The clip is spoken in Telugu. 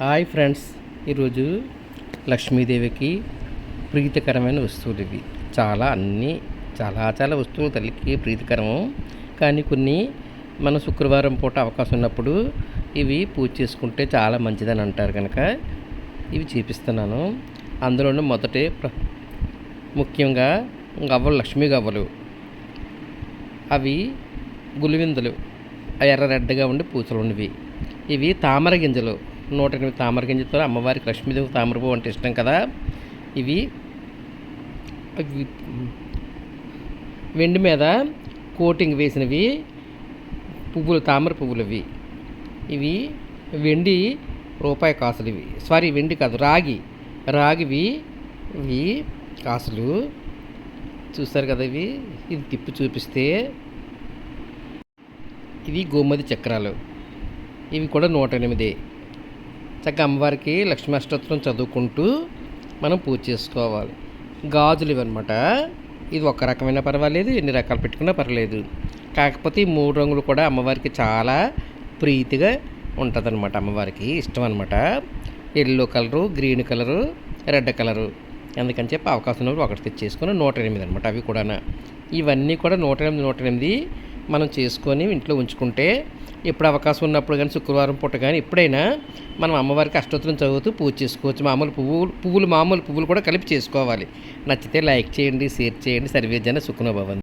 హాయ్ ఫ్రెండ్స్ ఈరోజు లక్ష్మీదేవికి ప్రీతికరమైన వస్తువులు ఇవి. చాలా అన్నీ చాలా చాలా వస్తువులు తల్లికి ప్రీతికరము. కానీ కొన్ని మన శుక్రవారం పూట అవకాశం ఉన్నప్పుడు ఇవి పూజ చేసుకుంటే చాలా మంచిదని అంటారు కనుక ఇవి చూపిస్తున్నాను. అందులోనూ మొదటి ప్ర- ముఖ్యంగా గవ్వలు లక్ష్మీ గవ్వలు. అవి గులివిందులు ఎర్ర రెడ్డగా ఉండి పూసలు ఉన్నవి ఇవి తామర గింజలు. నూట ఎనిమిది తామర గింజతో అమ్మవారికి లక్ష్మీదేవి తామర పువ్వు అంటే ఇష్టం కదా. ఇవి ఇవి వెండి మీద కోటింగ్ వేసినవి పువ్వులు తామర పువ్వులు ఇవి ఇవి వెండి రూపాయి కాసులు ఇవి సారీ వెండి కాదు రాగి. రాగివి ఇవి కాసులు. చూస్తారు కదా ఇవి? ఇది తిప్పి చూపిస్తే ఇవి గోమతి చక్రాలు. ఇవి కూడా నూట ఎనిమిది. చక్కగా అమ్మవారికి లక్ష్మీ చదువుకుంటూ మనం పూజ చేసుకోవాలి. గాజులు ఇవన్నమాట ఇది ఒక రకమైన పర్వాలేదు ఎన్ని రకాలు పెట్టుకున్నా పర్లేదు కాకపోతే ఈ మూడు రంగులు కూడా అమ్మవారికి చాలా ప్రీతిగా ఉంటుందన్నమాట అమ్మవారికి. ఇష్టం అనమాట yellow colour green colour red colour. అందుకని చెప్పి అవకాశం ఉన్నప్పుడు ఒకటి తెచ్చేసుకొని నూట ఎనిమిది అనమాట అవి కూడా ఇవన్నీ కూడా నూట ఎనిమిది నూట ఎనిమిది మనం చేసుకొని ఇంట్లో ఉంచుకుంటే ఎప్పుడు అవకాశం ఉన్నప్పుడు కానీ శుక్రవారం పూట కానీ ఎప్పుడైనా మనం అమ్మవారికి అష్టోత్తరం చదువుతూ పూజ చేసుకోవచ్చు. మామూలు పువ్వులు పువ్వులు మామూలు పువ్వులు కూడా కలిపి చేసుకోవాలి. నచ్చితే లైక్ చేయండి షేర్ చేయండి. సర్వేజన సుఖనోభవంతి